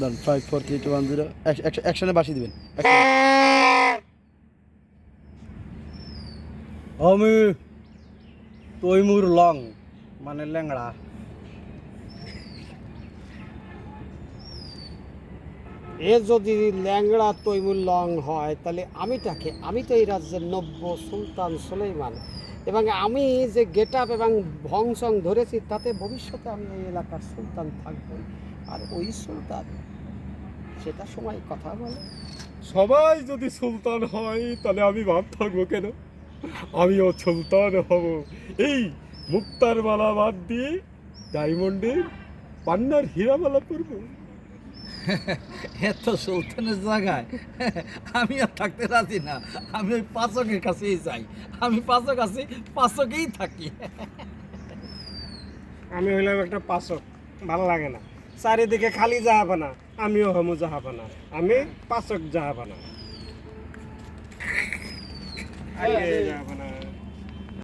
দাঁড়ান five four three two one zero বাসি আমি তৈমুর লং মানে ল্যাংড়া। এ যদি ল্যাংড়া তৈমুর লং হয়, তাহলে আমিটাকে, আমি তো এই রাজ্যের নব্য সুলতান সুলেইমান। এবং আমি যে গেট আপ এবং ভংসং ধরেছি, তাতে ভবিষ্যতে আমি এই এলাকার সুলতান থাকব আর ওই সুলতান, সেটা সময় কথা বলে। সবাই যদি সুলতান হয়, তাহলে আমি ভাব থাকব কেন? আমিও সুলতান হব। এই মুক্তার মালা বাদ দিয়ে ডায়মন্ডের পান্নার হীরা হীরামালা পরবো। এত সুলতানের জায়গায়? আমি আর থাকতে রাজি না। আমি ওই পাচকের কাছেই যাই। আমি পাচক আছি, পাচকেই থাকি। আমি হইলাম একটা পাচক। ভালো লাগে না। চারিদিকে খালি জাহাপানা। আমিও হমু জাহাপানা। আমি পাচক জাহাপানা। এই জাহাপানা।